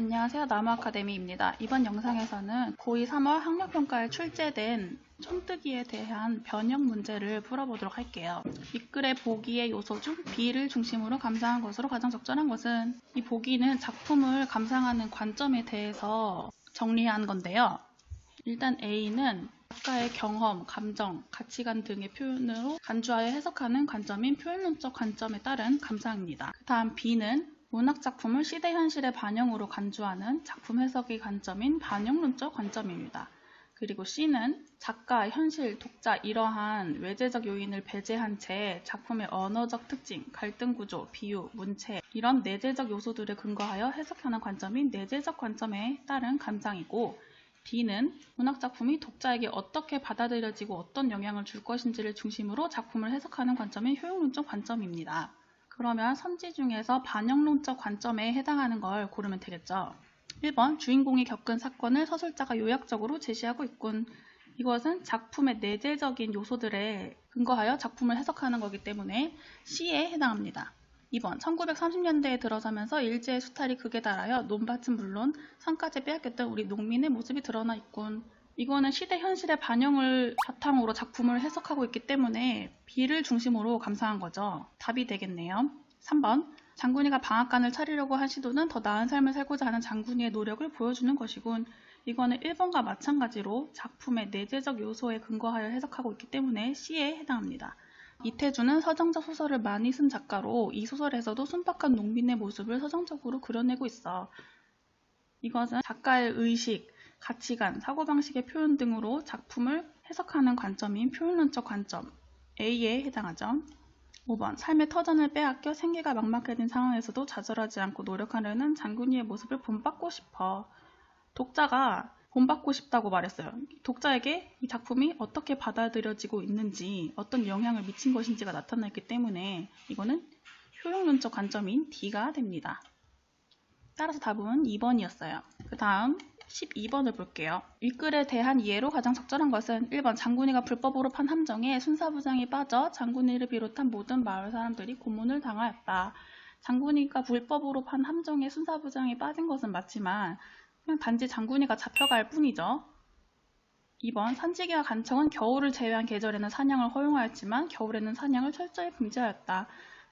안녕하세요. 나무 아카데미입니다. 이번 영상에서는 고2 3월 학력평가에 출제된 촌뜨기에 대한 변형 문제를 풀어보도록 할게요. 윗글의 보기의 요소 중 B를 중심으로 감상한 것으로 가장 적절한 것은 이 보기는 작품을 감상하는 관점에 대해서 정리한 건데요. 일단 A는 작가의 경험, 감정, 가치관 등의 표현으로 간주하여 해석하는 관점인 표현론적 관점에 따른 감상입니다. 그 다음 B는 문학 작품을 시대 현실의 반영으로 간주하는 작품 해석의 관점인 반영론적 관점입니다. 그리고 C는 작가, 현실, 독자 이러한 외재적 요인을 배제한 채 작품의 언어적 특징, 갈등 구조, 비유, 문체 이런 내재적 요소들을 근거하여 해석하는 관점인 내재적 관점에 따른 감상이고 D는 문학 작품이 독자에게 어떻게 받아들여지고 어떤 영향을 줄 것인지를 중심으로 작품을 해석하는 관점인 효용론적 관점입니다. 그러면 선지 중에서 반영론적 관점에 해당하는 걸 고르면 되겠죠. 1번 주인공이 겪은 사건을 서술자가 요약적으로 제시하고 있군. 이것은 작품의 내재적인 요소들에 근거하여 작품을 해석하는 거기 때문에 C에 해당합니다. 2번 1930년대에 들어서면서 일제의 수탈이 극에 달하여 논밭은 물론 산까지 빼앗겼던 우리 농민의 모습이 드러나 있군. 이거는 시대 현실의 반영을 바탕으로 작품을 해석하고 있기 때문에 B를 중심으로 감상한 거죠. 답이 되겠네요. 3번 장군이가 방앗간을 차리려고 한 시도는 더 나은 삶을 살고자 하는 장군이의 노력을 보여주는 것이군. 이거는 1번과 마찬가지로 작품의 내재적 요소에 근거하여 해석하고 있기 때문에 C에 해당합니다. 이태주는 서정적 소설을 많이 쓴 작가로 이 소설에서도 순박한 농민의 모습을 서정적으로 그려내고 있어. 이것은 작가의 의식, 가치관, 사고방식의 표현 등으로 작품을 해석하는 관점인 표현론적 관점 A에 해당하죠. 5번 삶의 터전을 빼앗겨 생계가 막막해진 상황에서도 좌절하지 않고 노력하려는 장군이의 모습을 본받고 싶어. 독자가 본받고 싶다고 말했어요. 독자에게 이 작품이 어떻게 받아들여지고 있는지 어떤 영향을 미친 것인지가 나타났기 때문에 이거는 효용론적 관점인 D가 됩니다. 따라서 답은 2번이었어요. 그 다음 12번을 볼게요. 윗글에 대한 이해로 가장 적절한 것은 1번 장군이가 불법으로 판 함정에 순사부장이 빠져 장군이를 비롯한 모든 마을 사람들이 고문을 당하였다. 장군이가 불법으로 판 함정에 순사부장이 빠진 것은 맞지만 그냥 단지 장군이가 잡혀갈 뿐이죠. 2번 산지기와 간청은 겨울을 제외한 계절에는 사냥을 허용하였지만 겨울에는 사냥을 철저히 금지하였다.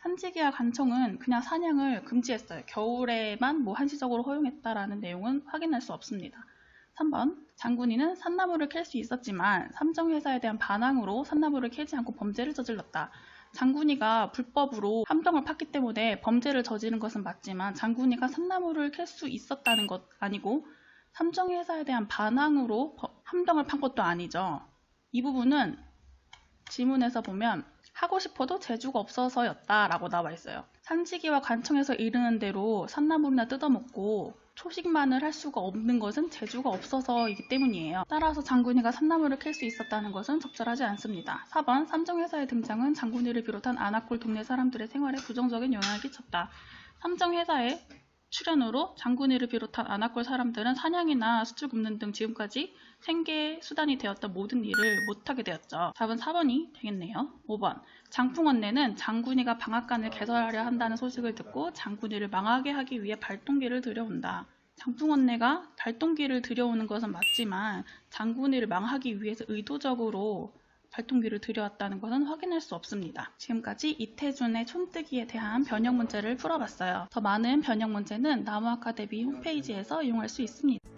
산지기와 간청은 그냥 사냥을 금지했어요. 겨울에만 뭐 한시적으로 허용했다라는 내용은 확인할 수 없습니다. 3번 장군이는 산나무를 캘수 있었지만 삼정회사에 대한 반항으로 산나무를 캐지 않고 범죄를 저질렀다. 장군이가 불법으로 함정을 팠기 때문에 범죄를 저지른 것은 맞지만 장군이가 산나무를 캘수 있었다는 것 아니고 삼정회사에 대한 반항으로 함정을 판 것도 아니죠. 이 부분은 지문에서 보면 하고 싶어도 재주가 없어서였다라고 나와 있어요. 산지기와 관청에서 이르는 대로 산나물이나 뜯어먹고 초식만을 할 수가 없는 것은 재주가 없어서이기 때문이에요. 따라서 장군이가 산나물을 캘 수 있었다는 것은 적절하지 않습니다. 4번 삼정회사의 등장은 장군이를 비롯한 아나콜 동네 사람들의 생활에 부정적인 영향을 끼쳤다. 삼정회사의 출연으로 장군이를 비롯한 아나콜 사람들은 사냥이나 수출 굽는 등 지금까지 생계 수단이 되었던 모든 일을 못하게 되었죠. 답은 4번이 되겠네요. 5번 장풍원내는 장군이가 방앗간을 개설하려 한다는 소식을 듣고 장군이를 망하게 하기 위해 발동기를 들여온다. 장풍원내가 발동기를 들여오는 것은 맞지만 장군이를 망하기 위해서 의도적으로 발동기를 들여왔다는 것은 확인할 수 없습니다. 지금까지 이태준의 촌뜨기에 대한 변형 문제를 풀어봤어요. 더 많은 변형 문제는 나무아카데미 홈페이지에서 이용할 수 있습니다.